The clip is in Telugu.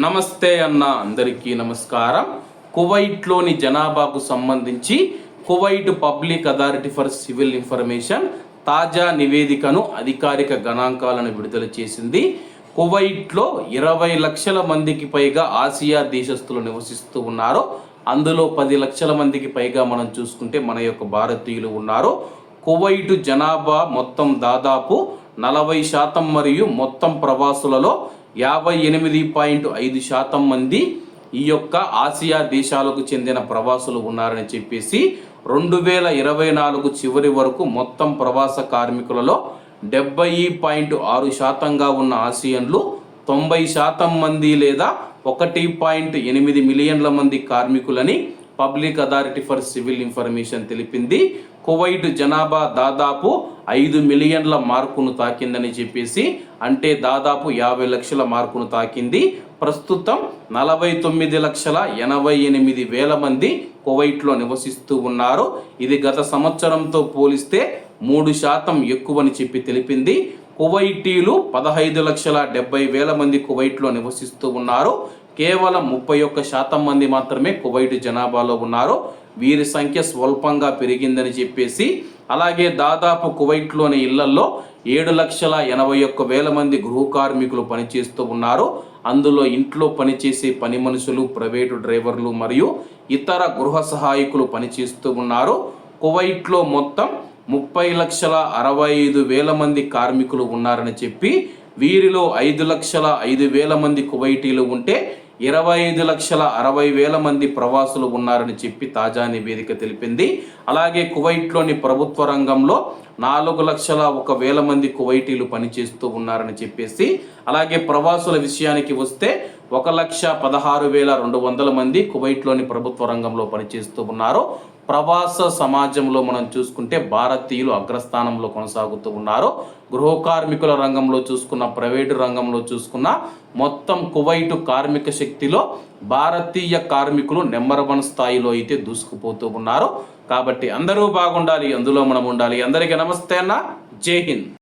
నమస్తే అన్న అందరికీ నమస్కారం. కువైట్లోని జనాభాకు సంబంధించి Kuwait public authority for civil information తాజా నివేదికను అధికారిక గణాంకాలను విడుదల చేసింది. కువైట్లో ఇరవై లక్షల మందికి పైగా ఆసియా దేశస్తులు నివసిస్తూ ఉన్నారు. అందులో పది లక్షల మందికి పైగా మనం చూసుకుంటే మన యొక్క భారతీయులు ఉన్నారు. కువైటు జనాభా మొత్తం దాదాపు నలభై శాతం మరియు మొత్తం ప్రవాసులలో యాభై ఎనిమిది పాయింట్ ఐదు శాతం మంది ఈ యొక్క ఆసియా దేశాలకు చెందిన ప్రవాసులు ఉన్నారని చెప్పేసి రెండు వేల ఇరవై నాలుగు చివరి వరకు మొత్తం ప్రవాస కార్మికులలో డెబ్బై పాయింట్ ఆరు శాతంగా ఉన్న ఆసియన్లు తొంభై శాతం మంది లేదా ఒకటి పాయింట్ ఎనిమిది మిలియన్ల మంది కార్మికులని public authority for civil information తెలిపింది. కువైట్ జనాభా దాదాపు ఐదు మిలియన్ల మార్కును తాకిందని చెప్పేసి అంటే దాదాపు యాభై లక్షల మార్కును తాకింది. ప్రస్తుతం నలభై తొమ్మిది లక్షల ఎనభై ఎనిమిది వేల మంది కువైట్లో నివసిస్తూ ఉన్నారు. ఇది గత సంవత్సరంతో పోలిస్తే మూడు శాతం ఎక్కువని చెప్పి తెలిపింది. కువైటీలు పదహైదు లక్షల డెబ్బై వేల మంది కువైట్లో నివసిస్తూ ఉన్నారు. కేవలం ముప్పై ఒక్క శాతం మంది మాత్రమే కువైట్ జనాభాలో ఉన్నారు. వీరి సంఖ్య స్వల్పంగా పెరిగిందని చెప్పేసి అలాగే దాదాపు కువైట్లోని ఇళ్ళల్లో ఏడు లక్షల ఎనభై ఒక్క వేల మంది గృహ కార్మికులు పనిచేస్తూ ఉన్నారు. అందులో ఇంట్లో పనిచేసే పని మనుషులు ప్రైవేటు డ్రైవర్లు మరియు ఇతర గృహ సహాయకులు పనిచేస్తూ ఉన్నారు. కువైట్లో మొత్తం ముప్పై లక్షల అరవై ఐదు వేల మంది కార్మికులు ఉన్నారని చెప్పి వీరిలో ఐదు లక్షల ఐదు వేల మంది కువైటీలు ఉంటే ఇరవై ఐదు లక్షల అరవై వేల మంది ప్రవాసులు ఉన్నారని చెప్పి తాజా నివేదిక తెలిపింది. అలాగే కువైట్లోని ప్రభుత్వ రంగంలో నాలుగు లక్షల ఒక వేల మంది కువైటీలు పనిచేస్తూ ఉన్నారని చెప్పేసి అలాగే ప్రవాసుల విషయానికి వస్తే ఒక లక్ష పదహారు వేల రెండు వందల మంది కువైట్లోని ప్రభుత్వ రంగంలో పనిచేస్తూ ఉన్నారు. ప్రవాస సమాజంలో మనం చూసుకుంటే భారతీయులు అగ్రస్థానంలో కొనసాగుతూ ఉన్నారు. గృహ కార్మికుల రంగంలో చూసుకున్న ప్రైవేటు రంగంలో చూసుకున్న మొత్తం కువైటు కార్మిక శక్తిలో భారతీయ కార్మికులు నెంబర్ వన్ స్థాయిలో అయితే దూసుకుపోతూ ఉన్నారు. కాబట్టి అందరూ బాగుండాలి అందులో మనం ఉండాలి. అందరికీ నమస్తే అన్న. జై హింద్.